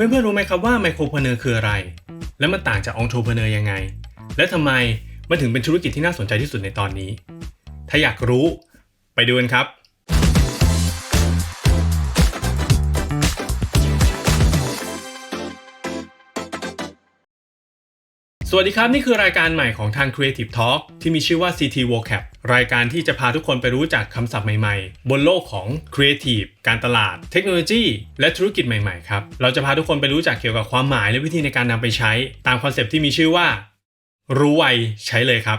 เพื่อนๆรู้ไหมครับว่าไมโครพเนอร์คืออะไร และมันต่างจากองโทรพเนอร์ยังไง และทำไมมันถึงเป็นธุรกิจที่น่าสนใจที่สุดในตอนนี้ ถ้าอยากรู้ไปดูกันครับ สวัสดีครับ นี่คือรายการใหม่ของทาง Creative Talk ที่มีชื่อว่า CT Vocab รายการที่จะพาทุกคนไปรู้จักคำศัพท์ใหม่ๆ บนโลกของ Creative การตลาด เทคโนโลยี และธุรกิจใหม่ๆครับ เราจะพาทุกคนไปรู้จักเกี่ยวกับความหมายและวิธีในการนำไปใช้ ตามคอนเซปต์ที่มีชื่อว่า รู้ไวใช้เลยครับ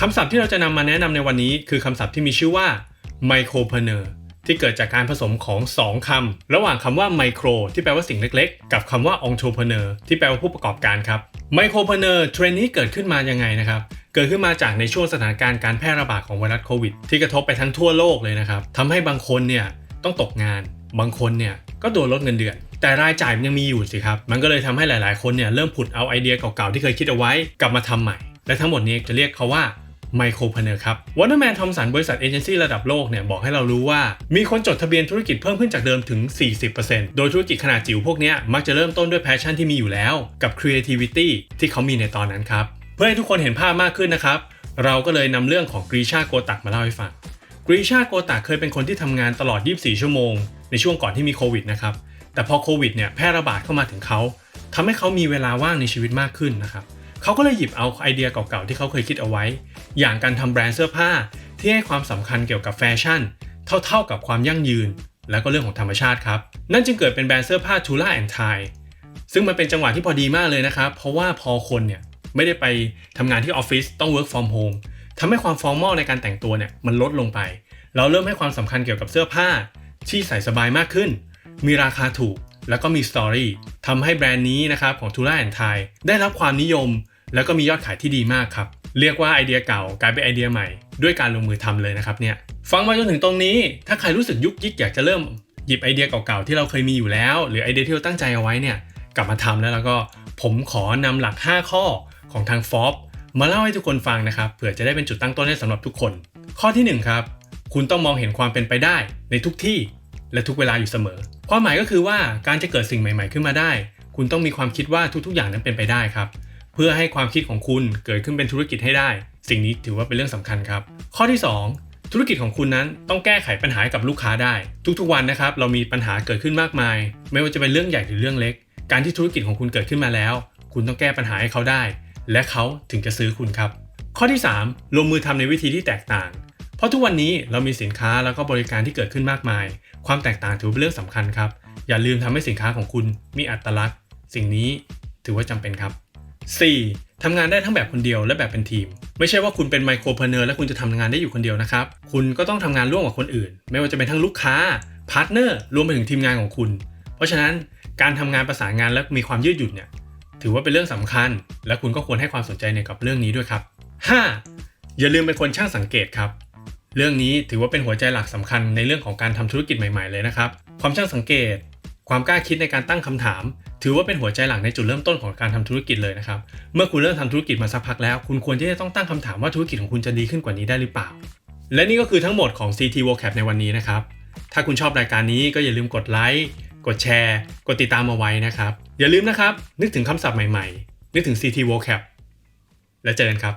คำศัพท์ที่เราจะนำมาแนะนำในวันนี้ คือคำศัพท์ที่มีชื่อว่า micropreneur ที่เกิดจากการผสมของ 2คำระหว่างคำว่า micro ที่แปลว่าสิ่งเล็กๆ กับคำว่า entrepreneur ที่แปลว่าผู้ประกอบการครับ micropreneur เทรนนี้เกิดขึ้นมายังไงนะครับเกิดขึ้นมาจากในช่วงสถานการณ์การแพร่ระบาดของไวรัสโควิดที่กระทบไปทั้งทั่วโลกเลยนะครับทำให้บางคนเนี่ยต้องตกงาน บางคนเนี่ยก็โดนลดเงินเดือน แต่รายจ่ายมันยังมีอยู่สิครับ มันก็เลยทำให้หลาย ๆ คนเนี่ยเริ่มผุดเอาไอเดียเก่า ๆ ที่เคยคิดเอาไว้กลับมาทำใหม่ และทั้งหมดนี้จะเรียกเขาว่า ไมโครพเนอร์ครับวอเตอร์แมนทอมสันบริษัทเอเจนซี่ระดับโลกเนี่ยบอกให้เรารู้ว่า มีคนจดทะเบียนธุรกิจเพิ่มขึ้นจากเดิมถึง 40%โดยธุรกิจขนาดจิ๋วพวกนี้มักจะเริ่มต้นด้วยแพชชั่นที่มีอยู่แล้ว กับ creativity ที่เขามีในตอนนั้นครับเพื่อให้ทุกคนเห็นภาพมากขึ้นนะครับเราก็เลยนำเรื่องของกรีชาโกตักมาเล่าให้ฟังกรีชาโกตักเคยเป็นคนที่ทำงานตลอด 24 ชั่วโมง ในช่วงก่อนที่มีโควิดนะครับแต่พอโควิดเนี่ยแพร่ระบาดเข้ามาถึงเขาทำให้เขามีเวลาว่างในชีวิตมากขึ้นนะครับ เขาก็เลยหยิบเอาไอเดียเก่าๆที่เขาเคยคิดเอาไว้ อย่างการทำแบรนด์เสื้อผ้าที่ให้ความสำคัญเกี่ยวกับแฟชั่น เท่าๆกับความยั่งยืน และก็เรื่องของธรรมชาติครับ นั่นจึงเกิดเป็นแบรนด์เสื้อผ้า Tula and Tie ซึ่งมันเป็นจังหวะที่พอดีมากเลยนะครับ เพราะว่าพอคนเนี่ยไม่ได้ไปทำงานที่ออฟฟิศต้อง work from home ทำให้ความฟอร์มอลในการแต่งตัวเนี่ยมันลดลงไป เราเริ่มให้ความสำคัญเกี่ยวกับเสื้อผ้า ที่ใส่สบายมากขึ้น มีราคาถูกแล้วก็มีสตอรี่ทำให้แบรนด์นี้นะครับของ Tula and Tie ได้รับความนิยม แล้วก็มียอดขายที่ดีมากครับ เรียกว่าไอเดียเก่ากลายเป็นไอเดียใหม่ ด้วยการลงมือทำเลยนะครับเนี่ยฟังมาจนถึงตรงนี้ ถ้าใครรู้สึกยุกยิกอยากจะเริ่มหยิบไอเดียเก่าๆที่เราเคยมีอยู่แล้ว หรือไอเดียที่เราตั้งใจเอาไว้เนี่ยกลับมาทำแล้วแล้วก็ผมขอนำหลัก 5 ข้อของทางฟอบมาเล่าให้ทุกคนฟังนะครับเผื่อจะได้เป็นจุดตั้งต้นให้สำหรับทุกคน ข้อที่1ครับคุณต้องมองเห็นความเป็นไปได้ในทุกที่และทุกเวลาอยู่เสมอ ความหมายก็คือว่าการจะเกิดสิ่งใหม่ ๆ ขึ้นมาได้ คุณต้องมีความคิดว่าทุกๆอย่างนั้นเป็นไปได้ครับ เพื่อให้ความคิดของคุณเกิดขึ้นเป็นธุรกิจให้ได้ สิ่งนี้ถือว่าเป็นเรื่องสำคัญครับ ข้อที่ 2ธุรกิจของคุณนั้นต้องแก้ไขปัญหากับลูกค้าได้ ทุกๆวันนะครับเรามีปัญหาเกิดขึ้นมากมาย ไม่ว่าจะเป็นเรื่องใหญ่หรือเรื่องเล็ก การที่ธุรกิจของคุณเกิดขึ้นมาแล้ว คุณต้องแก้ปัญหาให้เขาได้ และเขาถึงจะซื้อคุณครับ ข้อที่ 3 ลงมือทำในวิธีที่แตกต่าง เพราะทุกวันนี้เรามีสินค้าแล้วก็บริการที่เกิดขึ้นมากมาย ความแตกต่างถือเป็นเรื่องสำคัญครับ อย่าลืมทำให้สินค้าของคุณมีอัตลักษณ์ สิ่งนี้ถือว่าจำเป็นครับ 4. ทำงานได้ทั้งแบบคนเดียวและแบบเป็นทีม ไม่ใช่ว่าคุณเป็นไมโครเพเนอร์และคุณจะทำงานได้อยู่คนเดียวนะครับ คุณก็ต้องทำงานร่วมกับคนอื่น ไม่ว่าจะเป็นทั้งลูกค้าพาร์ทเนอร์รวมไปถึงทีมงานของคุณ เพราะฉะนั้นการทำงานประสานงานและมีความยืดหยุ่นเนี่ยถือว่าเป็นเรื่องสำคัญ และคุณก็ควรให้ความสนใจในกับเรื่องนี้ด้วยครับ 5. อย่าลืมเป็นคนช่างสังเกตครับ เรื่องนี้ถือว่าเป็นหัวใจหลักสำคัญในเรื่องของการทำธุรกิจใหม่ ๆ เลยนะครับ ความช่างสังเกต ความกล้าคิดในการตั้งคำถาม ถือว่าเป็นหัวใจหลักในจุดเริ่มต้นของการทำธุรกิจเลยนะครับ เมื่อคุณเริ่มทำธุรกิจมาสักพักแล้ว คุณควรที่จะต้องตั้งคำถามว่าธุรกิจของคุณจะดีขึ้นกว่านี้ได้หรือเปล่า และนี่ก็คือทั้งหมดของ CT Vocab ในวันนี้นะครับ ถ้าคุณชอบรายการนี้ก็อย่าลืมกดไลค์กดแชร์ กดติดตามเอาไว้นะครับ อย่าลืมนะครับ นึกถึงคำศัพท์ใหม่ๆ นึกถึง CT Vocab แล้วเจอกันครับ